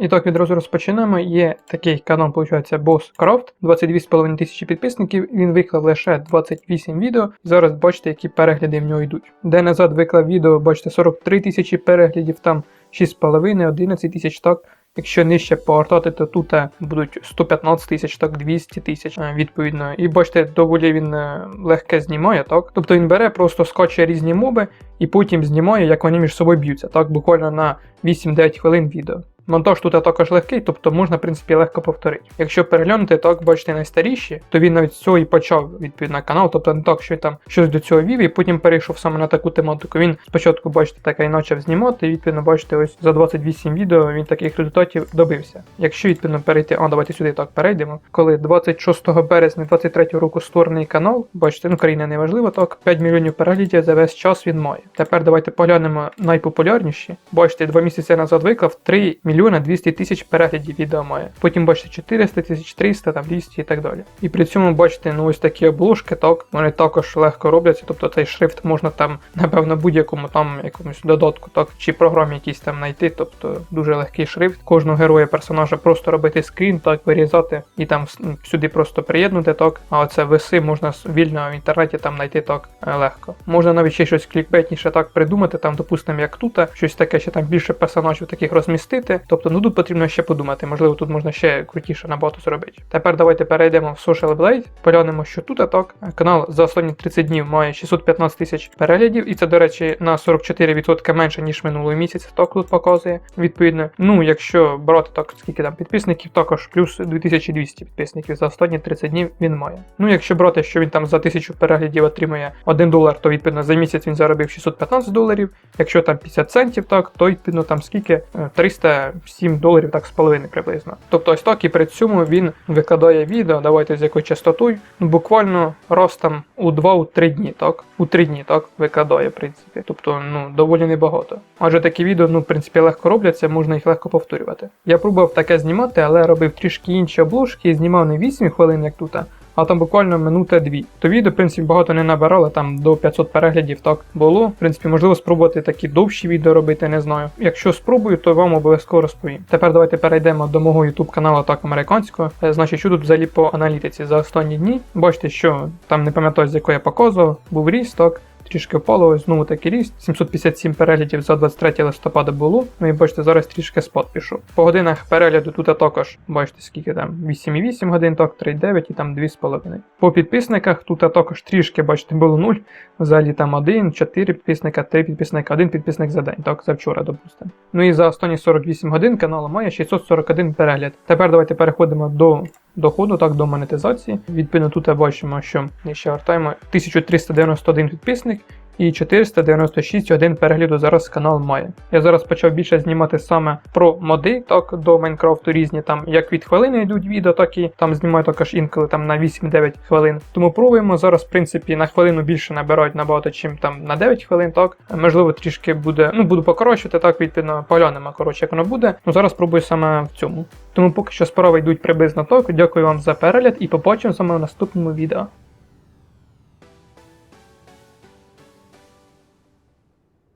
І так відразу розпочинаємо. Є такий канал, виходить, Boss Craft, 22,5 тисячі підписників. Він виклав лише 28 відео. Зараз бачите, які перегляди в нього йдуть. Де назад виклав відео, бачите, 43 тисячі переглядів, там 6,5, 11 тисяч так. Якщо нижче повертати, то тут е, будуть 115 тисяч, так 200 тисяч е, відповідно. І бачите, доволі він е, легке знімає, так? Тобто він бере, просто скачує різні моби і потім знімає, як вони між собою б'ються, так, буквально на 8-9 хвилин відео. Монтаж тут також легкий, тобто можна, в принципі, легко повторити. Якщо переглянути, так бачите найстаріші, то він навіть з цього і почав відповідно канал, тобто не так, що там щось до цього вів, і потім перейшов саме на таку тематику. Він спочатку, бачите, так і почав знімати, і відповідно, бачите, ось за 28 відео він таких результатів добився. Якщо відповідно перейти, а давайте сюди так перейдемо. Коли 26 березня 23 року створений канал, бачите, ну країна не важливо, так 5 мільйонів переглядів за весь час він має. Тепер давайте поглянемо найпопулярніші. Бачите, два місяці назад виклав 3 мільйона 200 тисяч переглядів відео має. Потім бачите 400 тисяч, 300, там 200 і так далі. І при цьому бачите, ну ось такі обложки, так, вони також легко робляться, тобто цей шрифт можна там, напевно, будь-якому там якомусь додатку, так, чи програмі якісь там знайти, тобто дуже легкий шрифт. Кожного героя персонажа просто робити скрін, так, вирізати і там сюди просто приєднути, так. А оце веси можна вільно в інтернеті там знайти так е, легко. Можна навіть ще щось клікбетніше так придумати, там, допустимо, як тут, щось таке, ще там більше персонажів таких розмістити. Тобто, ну тут потрібно ще подумати, можливо, тут можна ще крутіше набагато зробити. Тепер давайте перейдемо в Social Blade, поглянемо, що тут аток. Канал за останні 30 днів має 615 тисяч переглядів, і це, до речі, на 44% менше, ніж минулий місяць. Ток тут показує. Відповідно, ну якщо брати так, скільки там підписників, також плюс 2200 підписників за останні 30 днів він має. Ну якщо брати, що він там за тисячу переглядів отримує 1 долар, то відповідно за місяць він заробив 615 доларів. Якщо там 50 центів, так то відповідно там скільки е, 300 7 доларів, так з половини приблизно. Тобто ось так і при цьому він викладає відео, давайте з якою частотою, ну буквально ростом у 2-3 дні, так? У 3 дні так викладає, в принципі. Тобто, ну, доволі небагато. Адже такі відео, ну, в принципі, легко робляться, можна їх легко повторювати. Я пробував таке знімати, але робив трішки інші обложки, знімав не 8 хвилин, як тут, а там буквально минута дві. То відео, в принципі, багато не набирало, там до 500 переглядів так було. В принципі, можливо, спробувати такі довші відео робити, не знаю. Якщо спробую, то вам обов'язково розповім. Тепер давайте перейдемо до мого YouTube каналу так американського. Е, Значить, що тут взагалі по аналітиці за останні дні. Бачите, що там не пам'ятаю, з якої я показував, був ріст, так. Трішки впало, ось знову таки ріст. 757 переглядів за 23 листопада було. Ну і бачите, зараз трішки спад пішов. По годинах перегляду тут також, бачите, скільки там 8,8 годин, так, 3,9 і там 2,5. По підписниках тут також трішки, бачите, було 0. Взагалі там 1, 4 підписника, 3 підписника, 1 підписник за день, так, за вчора, допустимо. Ну і за останні 48 годин канал має 641 перегляд. Тепер давайте переходимо до доходу, так, до монетизації. Відповідно, тут бачимо, що ще вертаємо 1391 підписник. І 496 один перегляду зараз канал має. Я зараз почав більше знімати саме про моди, так до Майнкрафту різні, там як від хвилини йдуть відео, так і там знімаю також інколи там на 8-9 хвилин. Тому пробуємо зараз, в принципі, на хвилину більше набирають набагато, чим там на 9 хвилин, так. Можливо, трішки буде, ну буду покорочувати, так відповідно поглянемо, коротше, як воно буде. Ну зараз пробую саме в цьому. Тому поки що справи йдуть приблизно так. Дякую вам за перегляд і побачимо вами в наступному відео.